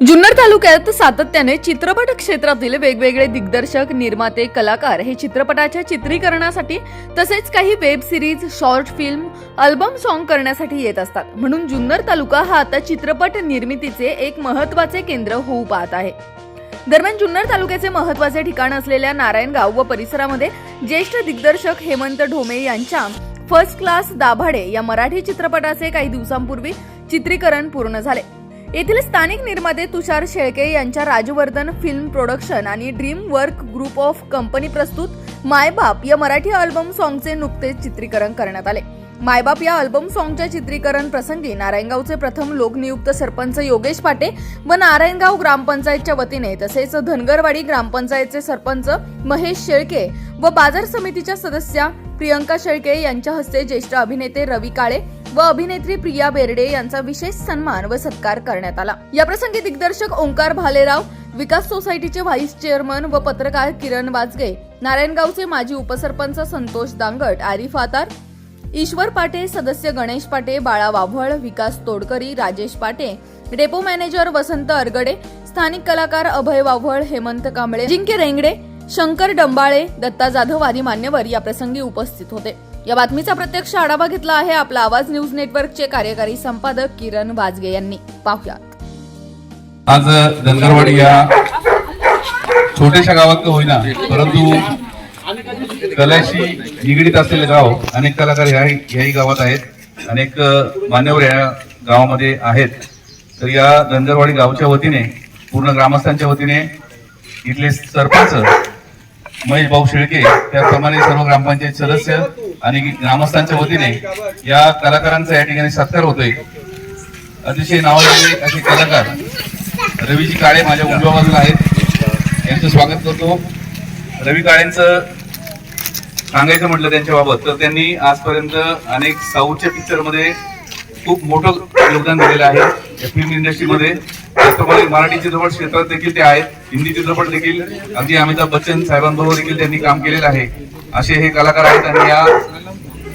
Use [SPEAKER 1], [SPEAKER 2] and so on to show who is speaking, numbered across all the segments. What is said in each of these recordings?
[SPEAKER 1] जुन्नर तालुक्यात सातत्याने चित्रपट क्षेत्रातील वेगवेगळे दिग्दर्शक निर्माते कलाकार हे चित्रपटाच्या चित्रीकरणासाठी तसेच काही web series short film album song करण्यासाठी येत असतात. म्हणून जुन्नर तालुका हा आता चित्रपट निर्मितीचे एक महत्त्वाचे केंद्र होऊ पाहत आहे. दरम्यान जुन्नर तालुक्याचे महत्त्वाचे ठिकाण असलेल्या नारायणगाव व परिसरामध्ये ज्येष्ठ दिग्दर्शक हेमंत ढोमे यांच्या फर्स्ट क्लास दाभाडे या मराठी चित्रपटाचे काही दिवसांपूर्वी चित्रीकरण पूर्ण झाले. येथील स्थानिक निर्माते तुषार शेळके यांच्या राजवर्धन फिल्म प्रोडक्शन आणि dream work group of company प्रस्तुत मायबाप या मराठी अल्बम सॉंगचे नुकतेच चित्रीकरण करण्यात आले. मायबाप या अल्बम सॉंगच्या चित्रीकरण प्रसंगी नारायणगावचे प्रथम लोकनियुक्त सरपंच योगेश पाटे व नारायणगाव ग्रामपंचायतच्या वतीने तसेच धनगरवाडी ग्रामपंचायतचे सरपंच महेश शेळके व बाजार समितीच्या सदस्या प्रियंका शेळके यांच्या हस्ते ज्येष्ठ अभिनेते रवी काळे व अभिनेत्री प्रिया बेर्डे यांचा विशेष सन्मान व सत्कार करण्यात आला. या प्रसंगी दिग्दर्शक ओंकार भालेराव विकास सोसायटीचे व्हाईस चेअरमन व पत्रकार किरण वाजगे नारायणगावचे माजी उपसरपंच संतोष दांगट आरिफ आतार ईश्वर पाटे सदस्य गणेश पाटे बाळा वाभळ विकास तोडकरी राजेश पाटे डेपो मॅनेजर वसंत अरगडे स्थानिक कलाकार अभय वाभळ हेमंत कांबळे जिंके रेंगडे शंकर डंबाळे दत्ता जाधव आदी मान्यवर या प्रसंगी उपस्थित होते. या बातमीचा प्रत्यक्ष आढावा घेतला आहे आपला आवाज न्यूज नेटवर्कचे कार्यकारी संपादक किरण वाजगे यांनी. पाहुयात
[SPEAKER 2] आज धनगरवाडी या छोट्याशा गावात तर होईना परंतु कलेशी निगडीत असलेले गाव अनेक कलाकार याही ह्याही गावात आहेत अनेक मान्यवर या गावामध्ये आहेत. तर या धनगरवाडी गावच्या वतीने पूर्ण ग्रामस्थांच्या वतीने इथले सरपंच महेश भाऊ शेळके त्याप्रमाणे सर्व ग्रामपंचायत सदस्य आणि ग्रामस्थांच्या वतीने या कलाकारांचा या ठिकाणी सत्कार होतोय. अतिशय नावाजलेले असे कलाकार रवीजी काळे माझ्या उजव्या बाजूला आहेत. यांचं स्वागत करतो. रवी काळेंचं सांगायचं म्हटलं त्यांच्याबाबत तर त्यांनी आजपर्यंत अनेक साऊथच्या पिक्चरमध्ये खूप मोठं योगदान दिलेलं आहे. या फिल्म इंडस्ट्रीमध्ये त्याचप्रमाणे मराठी चित्रपट क्षेत्रात देखील ते आहेत. हिंदी चित्रपट देखील. अगदी अमिताभ बच्चन साहेबांबरोबर देखील त्यांनी काम केलेलं आहे. असे हे कलाकार आहेत आणि या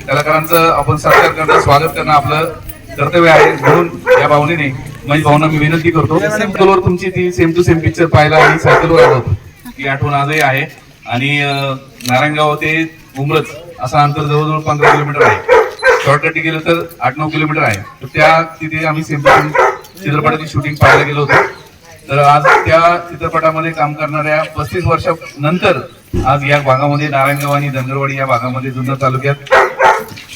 [SPEAKER 2] कलाकारांचं आपण सत्कार करणं स्वागत करणं आपलं कर्तव्य आहे. म्हणून या भावनेने माझी भावना मी विनंती करतो. सायकलवर तुमची ती सेम टू सेम पिक्चर पाहायला आणि सायकलवर आलो. ती आठवण आजही आहे. आणि नारायणगाव ते उमरच असा अंतर जवळजवळ पंधरा किलोमीटर आहे. शॉर्टकट गेलं तर आठ नऊ किलोमीटर आहे. तर त्या तिथे आम्ही सेम टू सेम चित्रपटाची शूटिंग पाहायला गेलो होतो. तर आज त्या चित्रपटामध्ये काम करणाऱ्या पस्तीस वर्षानंतर आज या भागामध्ये नारायणगाव आणि धनगरवाडी या भागामध्ये जुन्नर तालुक्यात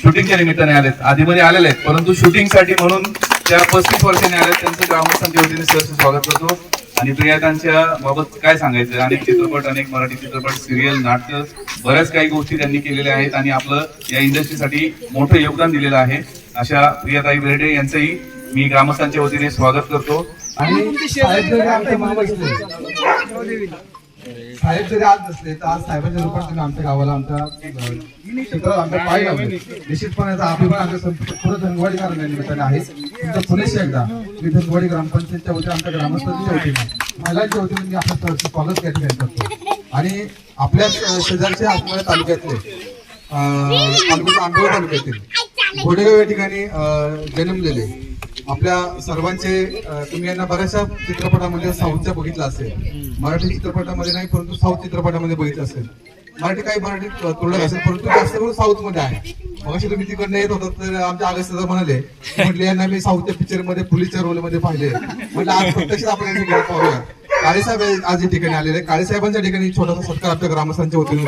[SPEAKER 2] शूटिंगच्या निमित्ताने आलेत. आधीमध्ये आलेले आहेत परंतु शूटिंगसाठी म्हणून त्या पस्तीस वर्षांनी आल्या त्यांचं ग्रामस्थांच्या वतीने सहर्ष स्वागत करतो. आणि प्रियातांच्या बाबत काय सांगायचं? अनेक चित्रपट अनेक मराठी चित्रपट सिरियल नाटक बऱ्याच काही गोष्टी त्यांनी केलेल्या आहेत आणि आपलं या इंडस्ट्रीसाठी मोठं योगदान दिलेलं आहे. अशा प्रियाताई बेर्डे यांचंही मी ग्रामस्थांच्या वतीने स्वागत करतो.
[SPEAKER 3] आणि साहेब जरी आमच्या असले साहेब जरी आज नसले तर आज साहेबांच्या रूपात तुम्ही आमच्या गावाला आमच्या अं, आमच्या पाय लावले. निश्चितपणे याचा अभिमान आमच्या संपूर्ण पूर्ण धनगवाडी निमित्ताने आहे. तुमचं पुरेशी एकदा मी धनगवाडी ग्रामपंचायतच्या वतीने आमच्या ग्रामस्थांच्या वतीने महिलांच्या वतीने मी आपलं स्वागत या ठिकाणी करतो. आणि आपल्याच शेजारचे शेजारच्या तालुक्यातले अं, तालुक्याच्या आंबेगाव तालुक्यातील घोडेगाव या ठिकाणी जन्मलेले आपल्या सर्वांचे तुम्ही यांना बऱ्याचशा चित्रपटामध्ये साऊथच्या बघितला असेल. मराठी चित्रपटामध्ये नाही परंतु साऊथ चित्रपटामध्ये बघितलं असेल. मराठी काही मराठी तुरळक असेल परंतु जास्त करून साऊथमध्ये आहे. मग तुम्ही तिकडनं येत होता तर आमच्या आगस्त म्हणाले म्हटले यांना मी साऊथच्या पिक्चरमध्ये पोलीसच्या रोलमध्ये पाहिले. म्हटलं आज प्रत्यक्षात आपण पाहूया. काळेसाहेब आज या ठिकाणी आलेले काळेसाहेबांच्या ठिकाणी छोटासा सत्कार आपल्या ग्रामस्थांच्या वतीने